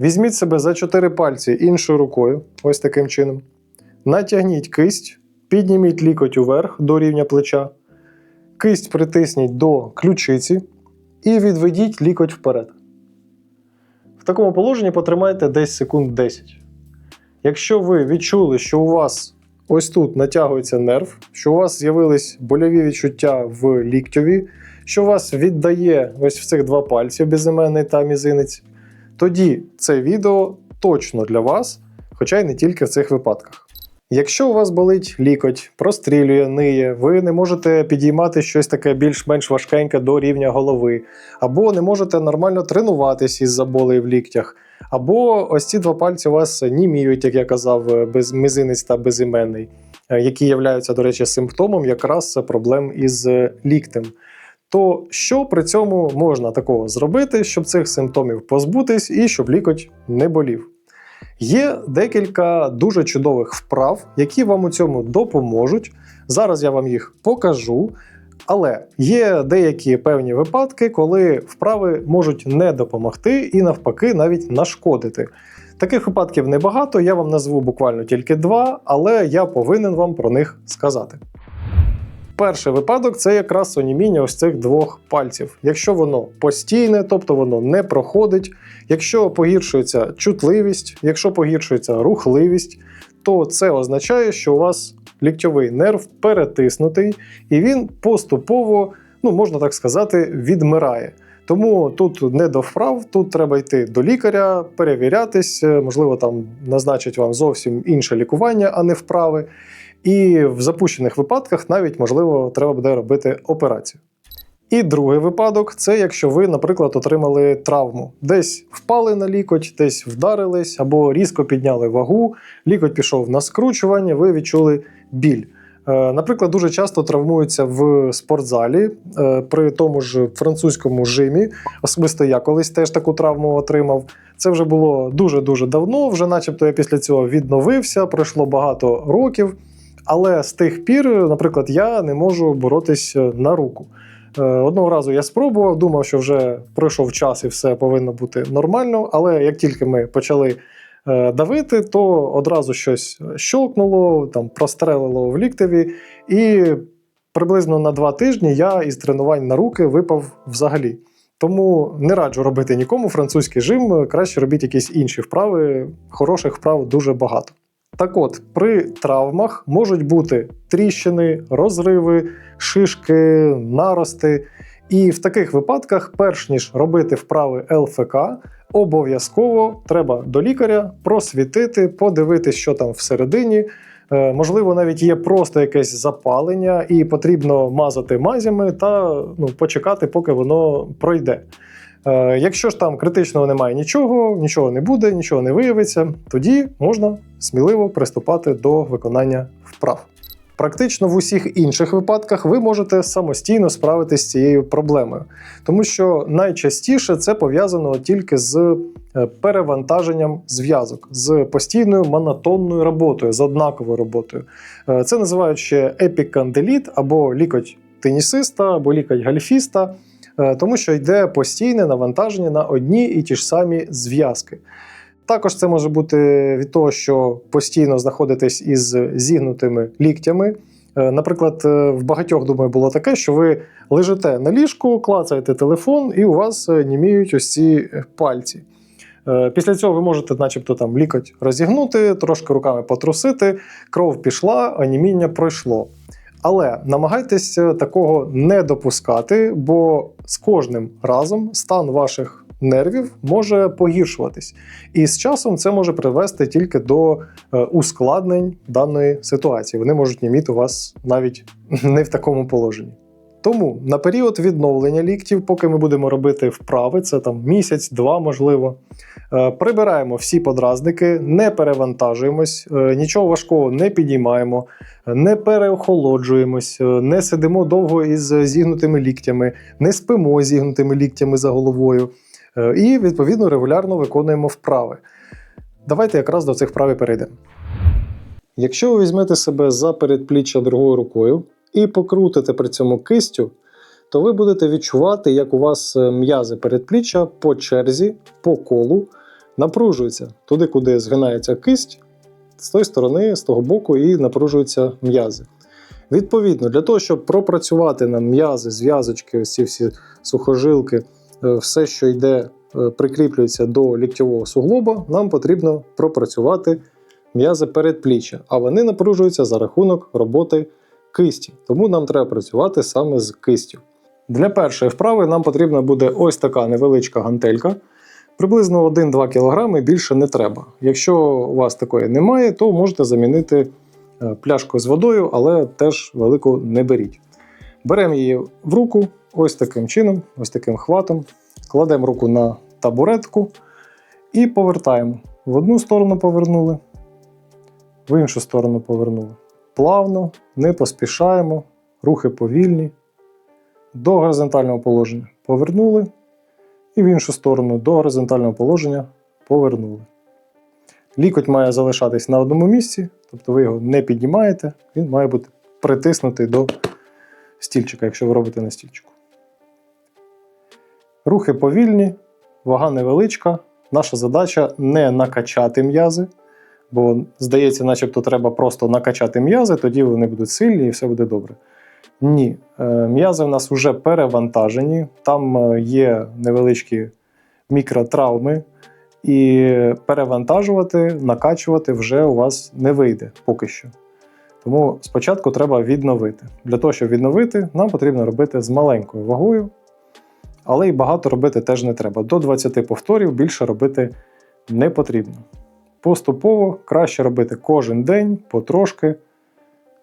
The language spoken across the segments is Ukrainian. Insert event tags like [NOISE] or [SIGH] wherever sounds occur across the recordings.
Візьміть себе за чотири пальці іншою рукою, ось таким чином. Натягніть кисть, підніміть лікоть уверх до рівня плеча, кисть притисніть до ключиці і відведіть лікоть вперед. В такому положенні потримайте десь секунд 10. Якщо ви відчули, що у вас ось тут натягується нерв, що у вас з'явились больові відчуття в ліктьові, що вас віддає ось в цих два пальці безіменний та мізинець, тоді це відео точно для вас, хоча й не тільки в цих випадках. Якщо у вас болить лікоть, прострілює, ниє, ви не можете підіймати щось таке більш-менш важкеньке до рівня голови, або не можете нормально тренуватись із заболею в ліктях, або ось ці два пальці у вас німіють, як я казав, без мизинець та безіменний, е, які являються, до речі, симптомом якраз проблем із е, ліктем. То що при цьому можна такого зробити, щоб цих симптомів позбутись і щоб лікоть не болів? Є декілька дуже чудових вправ, які вам у цьому допоможуть. Зараз я вам їх покажу. Але є деякі певні випадки, коли вправи можуть не допомогти і навпаки навіть нашкодити. Таких випадків небагато, я вам назву буквально тільки два, але я повинен вам про них сказати. Перший випадок це якраз оніміння ось цих двох пальців. Якщо воно постійне, тобто воно не проходить, якщо погіршується чутливість, якщо погіршується рухливість, то це означає, що у вас ліктьовий нерв перетиснутий, і він поступово, ну можна так сказати, відмирає. Тому тут не до вправ, тут треба йти до лікаря, перевірятись, е, можливо, там назначить вам зовсім інше лікування, а не вправи. І в запущених випадках навіть можливо треба буде робити операцію. І другий випадок це якщо ви, наприклад, отримали травму, десь впали на лікоть, десь вдарились або різко підняли вагу, лікоть пішов на скручування, ви відчули біль. Е, Наприклад, дуже часто травмуються в спортзалі е, при тому ж французькому жимі. Особисто я колись теж таку травму отримав. Це вже було дуже дуже давно. Вже, начебто, я після цього відновився. Пройшло багато років. Але з тих пір, наприклад, я не можу боротись на руку. Е, Одного разу я спробував, думав, що вже пройшов час і все повинно бути нормально. Але як тільки ми почали е, давити, то одразу щось щолкнуло, там прострелило в ліктеві, і приблизно на два тижні я із тренувань на руки випав взагалі. Тому не раджу робити нікому французький жим, краще робіть якісь інші вправи. Хороших вправ дуже багато. Так от, при травмах можуть бути тріщини, розриви, шишки, нарости. І в таких випадках, перш ніж робити вправи ЛФК, обов'язково треба до лікаря просвітити, подивитись, що там всередині. Е, Можливо, навіть є просто якесь запалення, і потрібно мазати мазями та ну, почекати, поки воно пройде. Е, Якщо ж там критичного немає нічого, нічого не буде, нічого не виявиться, тоді можна сміливо приступати до виконання вправ. Практично в усіх інших випадках ви можете самостійно справитися з цією проблемою, тому що найчастіше це пов'язано тільки з е, перевантаженням зв'язок, з постійною монотонною роботою, з однаковою роботою. Е, Це називають ще епіканделіт або лікоть тенісиста, або лікоть гальфіста. Е, тому що йде постійне навантаження на одні і ті ж самі зв'язки. Також це може бути від того, що постійно знаходитесь із зігнутими ліктями. Е, Наприклад, е, в багатьох, думаю, було таке, що ви лежите на ліжку, клацаєте телефон, і у вас німіють ось ці пальці. Після цього ви можете, начебто, там лікоть розігнути, трошки руками потрусити, кров пішла, а німіння пройшло. Але намагайтесь е, такого не допускати, бо з кожним разом стан ваших нервів може погіршуватись. І з часом це може привести тільки до е, ускладнень даної ситуації. Вони можуть німіти у вас навіть [LAUGHS] не в такому положенні. Тому на період відновлення ліктів, поки ми будемо робити вправи, це там місяць-два, можливо. е, Прибираємо всі подразники, не перевантажуємось, е, нічого важкого не підіймаємо, не переохолоджуємось, е, не сидимо довго із зігнутими ліктями, не спимо зігнутими ліктями за головою. І відповідно регулярно виконуємо вправи. Давайте якраз до цих вправ і перейдемо. Якщо ви візьмете себе за передпліччя другою рукою і покрутите при цьому кистю, то ви будете відчувати, як у вас е, м'язи передпліччя по черзі, по колу напружується туди, куди згинається кисть, з тої сторони, з того боку, і напружуються м'язи. Відповідно, для того, щоб пропрацювати нам м'язи, зв'язочки, ось ці всі сухожилки, е, все, що йде, е, прикріплюється до ліктьового суглоба, нам потрібно пропрацювати м'язи передпліччя, а вони напружуються за рахунок роботи кисті. Тому нам треба працювати саме з кистю. Для першої вправи нам потрібна буде ось така невеличка гантелька. Приблизно 1-2 кг більше не треба. Якщо у вас такої немає, то можете замінити е, пляшку з водою, але теж велику не беріть. Беремо її в руку ось таким чином, ось таким хватом, кладемо руку на табуретку і повертаємо. В одну сторону повернули, в іншу сторону повернули. Плавно, не поспішаємо, рухи повільні. До горизонтального положення повернули і в іншу сторону до горизонтального положення повернули. Лікоть має залишатись на одному місці, тобто ви його не піднімаєте, він має бути притиснутий до стільчика, якщо ви робите на стільчику. Рухи повільні, вага невеличка. Наша задача не накачати м'язи, бо здається, начебто треба просто накачати м'язи, тоді вони будуть сильні і все буде добре. Ні, е, м'язи в нас вже перевантажені, там е, є невеличкі мікротравми, і перевантажувати, накачувати вже у вас не вийде поки що. Тому спочатку треба відновити. Для того, щоб відновити, нам потрібно робити з маленькою вагою, але й багато робити теж не треба. До 20 повторів більше робити не потрібно. Поступово краще робити кожен день, потрошки.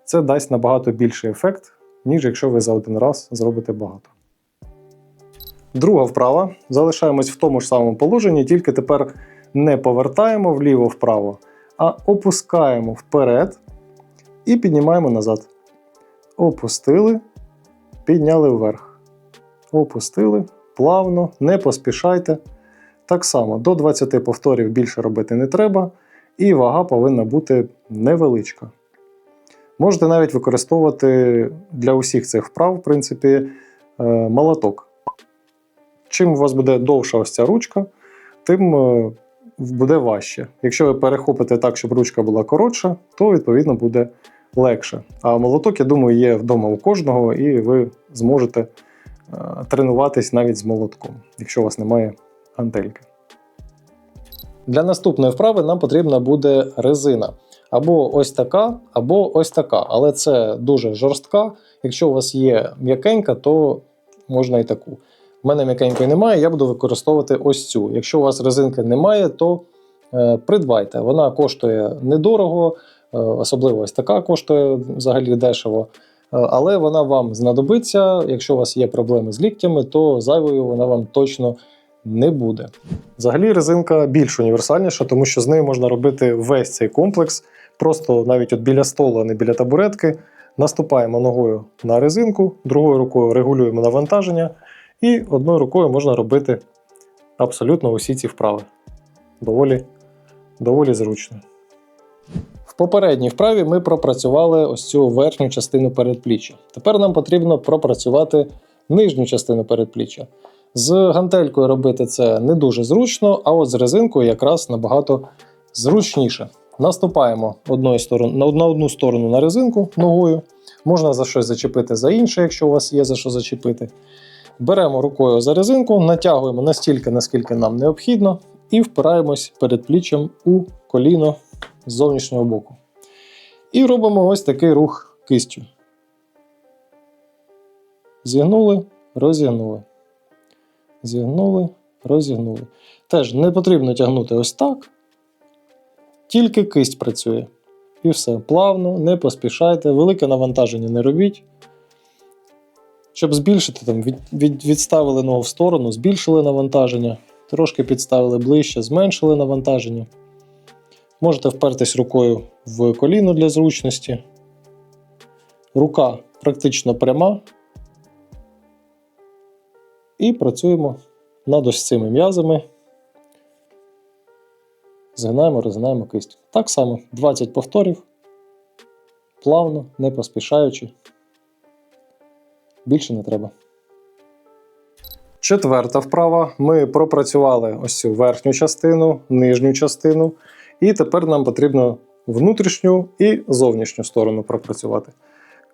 Це дасть набагато більший ефект, ніж якщо ви за один раз зробите багато. Друга вправа. Залишаємось в тому ж самому положенні, тільки тепер не повертаємо вліво-вправо, а опускаємо вперед і піднімаємо назад. Опустили, підняли вверх. Опустили, плавно, не поспішайте. Так само до 20 повторів більше робити не треба, і вага повинна бути невеличка. Можете навіть використовувати для усіх цих вправ, в принципі, е, молоток. Чим у вас буде довша ось ця ручка, тим е, буде важче. Якщо ви перехопите так, щоб ручка була коротша, то відповідно буде легше. А молоток, я думаю, є вдома у кожного, і ви зможете е, тренуватись навіть з молотком, якщо у вас немає гантельки. Для наступної вправи нам потрібна буде резина. Або ось така, або ось така. Але це дуже жорстка. Якщо у вас є м'якенька, то можна і таку. У мене м'якенької немає, я буду використовувати ось цю. Якщо у вас резинки немає, то е, придбайте. Вона коштує недорого, е, особливо ось така коштує взагалі дешево. Е, але вона вам знадобиться. Якщо у вас є проблеми з ліктями, то зайвою вона вам точно не буде. Взагалі, резинка більш універсальніша, тому що з нею можна робити весь цей комплекс. Просто навіть от біля столу, а не біля табуретки, наступаємо ногою на резинку, другою рукою регулюємо навантаження, і одною рукою можна робити абсолютно усі ці вправи. Доволі, доволі зручно. В попередній вправі ми пропрацювали ось цю верхню частину передпліччя. Тепер нам потрібно пропрацювати нижню частину передпліччя. З гантелькою робити це не дуже зручно, а от з резинкою якраз набагато зручніше. Наступаємо одною сторони, на одну сторону на резинку ногою. Можна за щось зачепити за інше, якщо у вас є за що зачепити. Беремо рукою за резинку, натягуємо настільки, наскільки нам необхідно, і впираємось перед пліччям у коліно з зовнішнього боку. І робимо ось такий рух кистю. Зігнули, розігнули. Зігнули, розігнули. Теж не потрібно тягнути ось так. Тільки кисть працює. І все. Плавно, не поспішайте, велике навантаження не робіть. Щоб збільшити, там, від, від, відставили ногу в сторону, збільшили навантаження, трошки підставили ближче, зменшили навантаження. Можете впертись рукою в коліно для зручності. Рука практично пряма. І працюємо над ось цими м'язами. Згинаємо, розгинаємо кисть. Так само 20 повторів. Плавно, не поспішаючи. Більше не треба. Четверта вправа. Ми пропрацювали ось цю верхню частину, нижню частину, і тепер нам потрібно внутрішню і зовнішню сторону пропрацювати.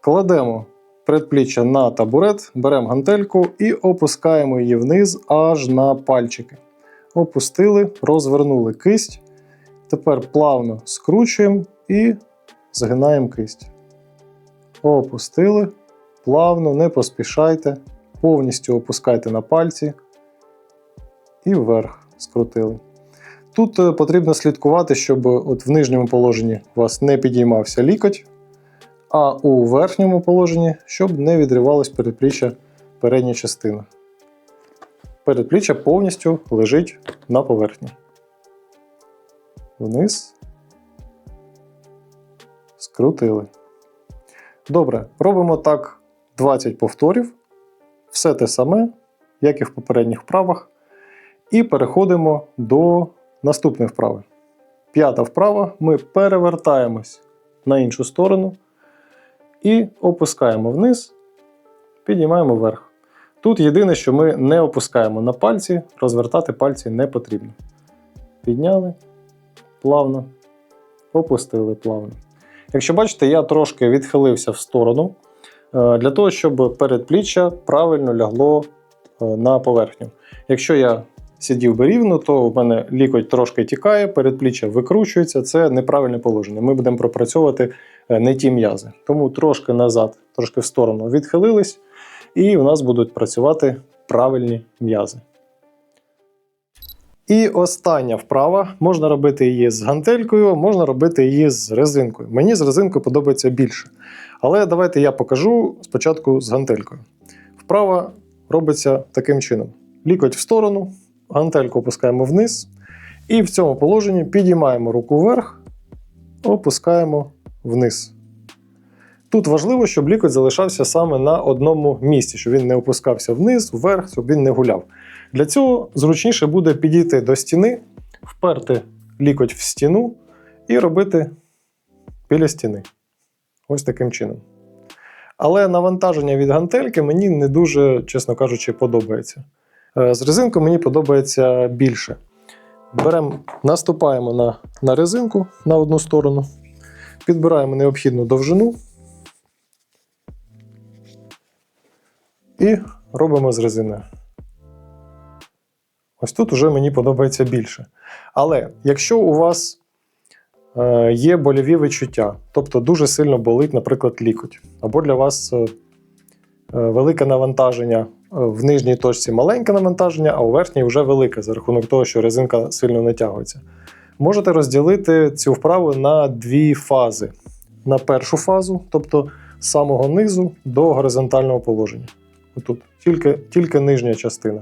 Кладемо предпліччя на табурет, беремо гантельку і опускаємо її вниз аж на пальчики. Опустили, розвернули кисть. Тепер плавно скручуємо і згинаємо кисть. Опустили, плавно, не поспішайте, повністю опускайте на пальці і вверх скрутили. Тут е, потрібно слідкувати, щоб от в нижньому положенні у вас не підіймався лікоть, а у верхньому положенні, щоб не відривалось передпліччя передня частина. Передпліччя повністю лежить на поверхні. Вниз. Скрутили. Добре, робимо так 20 повторів. Все те саме, як і в попередніх вправах. І переходимо до наступної вправи. П'ята вправа. Ми перевертаємось на іншу сторону і опускаємо вниз, піднімаємо вверх. Тут єдине, що ми не опускаємо на пальці, розвертати пальці не потрібно. Підняли плавно, опустили плавно. Якщо бачите, я трошки відхилився в сторону е, для того, щоб передпліччя правильно лягло е, на поверхню. Якщо я сидів би рівно, то в мене лікоть трошки тікає, передпліччя викручується, це неправильне положення. Ми будемо пропрацьовувати е, не ті м'язи. Тому трошки назад, трошки в сторону відхилились, і у нас будуть працювати правильні м'язи. І остання вправа. Можна робити її з гантелькою, можна робити її з резинкою. Мені з резинкою подобається більше. Але давайте я покажу спочатку з гантелькою. Вправа робиться таким чином: лікоть в сторону, гантельку опускаємо вниз, і в цьому положенні підіймаємо руку вверх, опускаємо вниз. Тут важливо, щоб лікоть залишався саме на одному місці, щоб він не опускався вниз, вверх, щоб він не гуляв. Для цього зручніше буде підійти до стіни, вперти лікоть в стіну і робити біля стіни. Ось таким чином. Але навантаження від гантельки мені не дуже, чесно кажучи, подобається. Е, З резинкою мені подобається більше. Беремо, наступаємо на, на резинку на одну сторону, підбираємо необхідну довжину і робимо з резиною. Ось тут уже мені подобається більше. Але якщо у вас е, є больові відчуття, тобто дуже сильно болить, наприклад, лікоть, або для вас е, велике навантаження в нижній точці маленьке навантаження, а у верхній вже велике, за рахунок того, що резинка сильно натягується. Можете розділити цю вправу на дві фази. На першу фазу, тобто з самого низу до горизонтального положення. Отут, тільки, тільки нижня частина.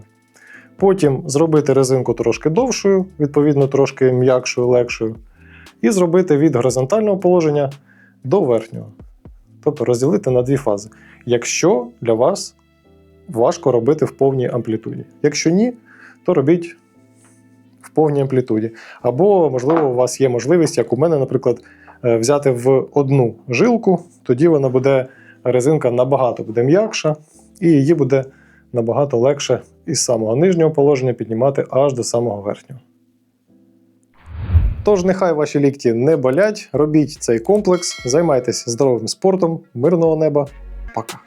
Потім зробити резинку трошки довшою, відповідно, трошки м'якшою, легшою. І зробити від горизонтального положення до верхнього. Тобто розділити на дві фази. Якщо для вас важко робити в повній амплітуді. Якщо ні, то робіть в повній амплітуді. Або, можливо, у вас є можливість, як у мене, наприклад, е, взяти в одну жилку, тоді вона буде резинка набагато буде м'якша, і її буде набагато легше із самого нижнього положення піднімати аж до самого верхнього. Тож нехай ваші лікті не болять, робіть цей комплекс, займайтеся здоровим спортом, мирного неба. Пока!